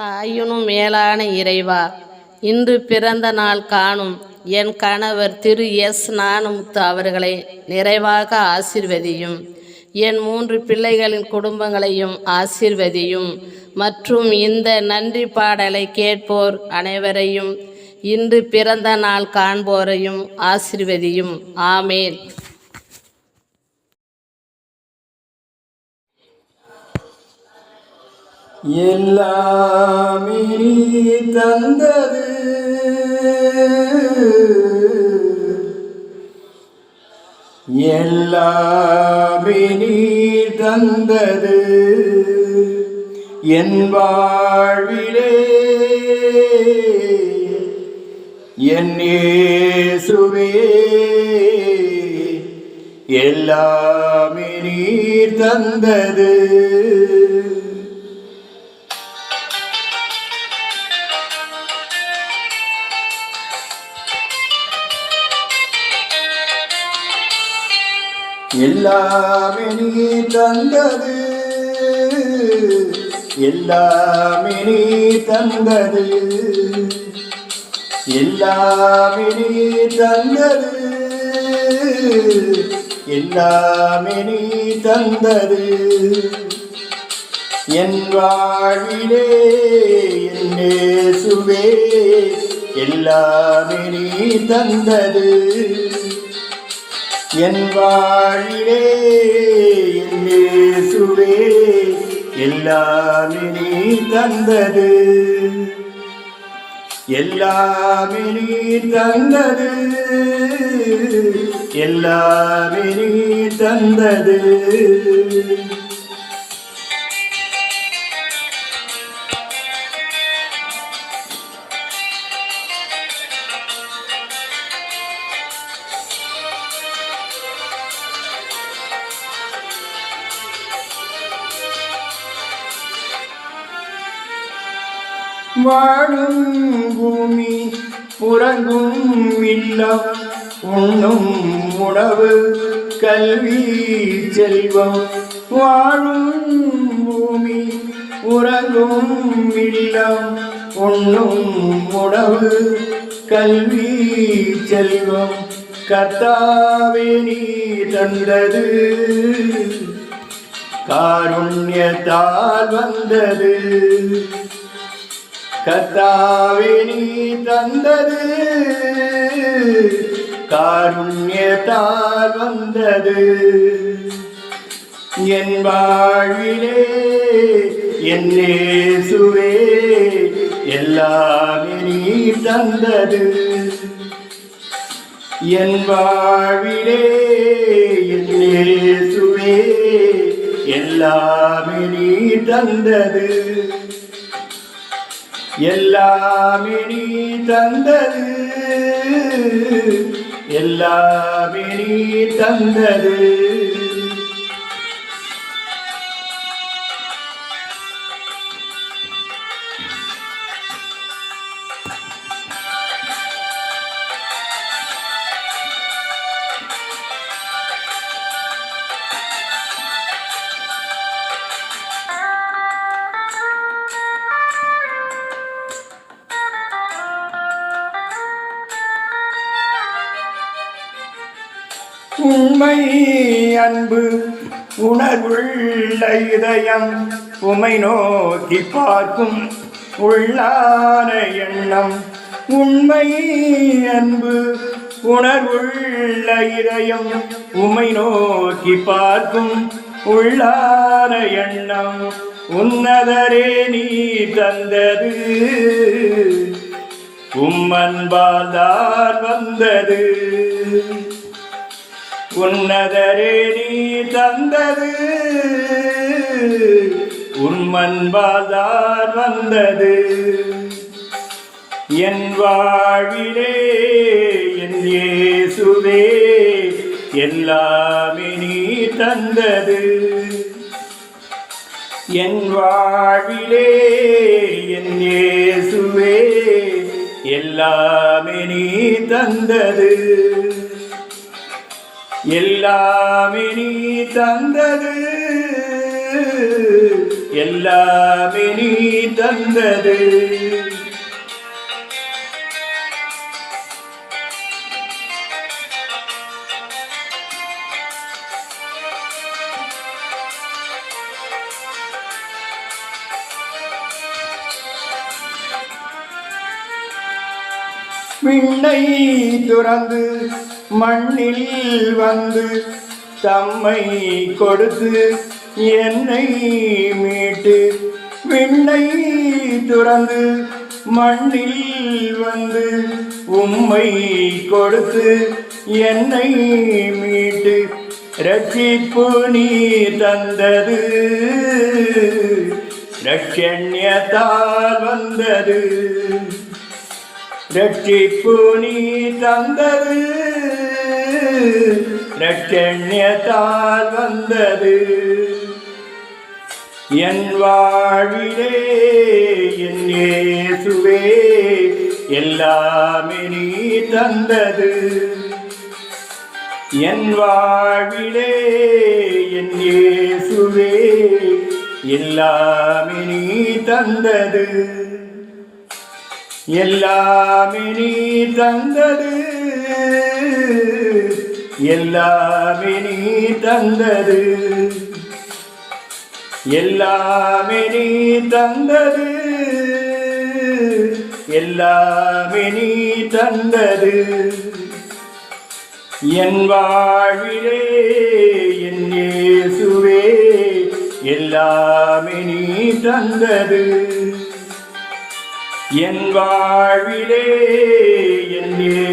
தாயினும் மேலான இறைவா. இன்று பிறந்த நாள் காணும் என் கணவர் திரு எஸ். நானுமுத்து அவர்களை நிறைவாக ஆசிர்வதியும். என் மூன்று பிள்ளைகளின் குடும்பங்களையும் ஆசிர்வதியும். மற்றும் இந்த நன்றி பாடலை கேட்போர் அனைவரையும் இன்று பிறந்த நாள் காண்போரையும் ஆசிர்வதியும். ஆமேன். எல்லாமே தந்தது. எல்லாமே தந்தது. என் வாழ்விலே என் இயேசுவே. எல்லாமே நீ தந்தது. எல்லாமே நீ தந்தது. எல்லாமே நீ தந்தது. எல்லாமே நீ தந்தது. எல்லாமே நீ தந்தது. என் வாழ்விலே என்னே சுவே எல்லாமே நீ தந்தது. என் வாழிலே என் எல்லாமே நீ தந்தது. எல்லாமே நீ தந்தது. எல்லாமே நீ தந்தது. வாழும் பூமி புறங்கும் இல்லம் உண்ணும் உணவு கல்வி செல்வம். வாழும் பூமி உறங்கும் இல்லம் உண்ணும் உணவு கல்வி செல்வம். கர்த்தாவே நீ தந்தது காருண்யத்தால் வந்தது. கர்த்தாவே நீ தந்தது காருண்யத்தால் வந்தது. என் வாழ்விலே என்னே சுவே எல்லாமே நீ தந்தது. என் வாழ்விலே என்னே சுவே எல்லாமே நீ தந்தது. எல்லாமே நீ தந்தது. எல்லாமே நீ தந்தது. உண்மை அன்பு உணர்வுள்ள இதயம் உமை நோக்கி பார்க்கும் உள்ளான எண்ணம். உண்மை அன்பு உணர்வுள்ள இதயம் உமை நோக்கி பார்க்கும் உள்ளான எண்ணம். உன்னதரே நீ தந்தது உம்மன்பால் தான் வந்தது. உன்னதரே நீ தந்தது. உன்மன்பாதான் வந்தது. என் வாழ்விலே என் இயேசுவே எல்லாமே நீ தந்தது. என் வாழ்விலே என் இயேசுவே எல்லாமே நீ தந்தது. எல்லாமே நீ தந்தது. எல்லாமே நீ தந்தது. விண்ணை துறந்து மண்ணில் வந்து தம்மை கொடுத்து என்னை மீட்டு விண்ணை துறந்து மண்ணில் வந்து உம்மை கொடுத்து என்னை மீட்டு ரட்சிப்பு நீ தந்தது. ரட்சண்யத்தால் வந்தது. ரட்சிப்பு நீ தந்தது ரட்சண்யத்தால் வந்தது. என் வாழ்விலே என் இயேசுவே எல்லாமே நீ தந்தது. என் வாழ்விலே என் இயேசுவே எல்லாமே நீ தந்தது. எல்லாமே நீ தந்தது. எல்லாமே நீ தந்தது. எல்லாமே நீ தந்தது. எல்லாமே நீ தந்தது. என் வாழ்விலே என் இயேசுவே எல்லாமே நீ தந்தது. என் வாழ்விலே என்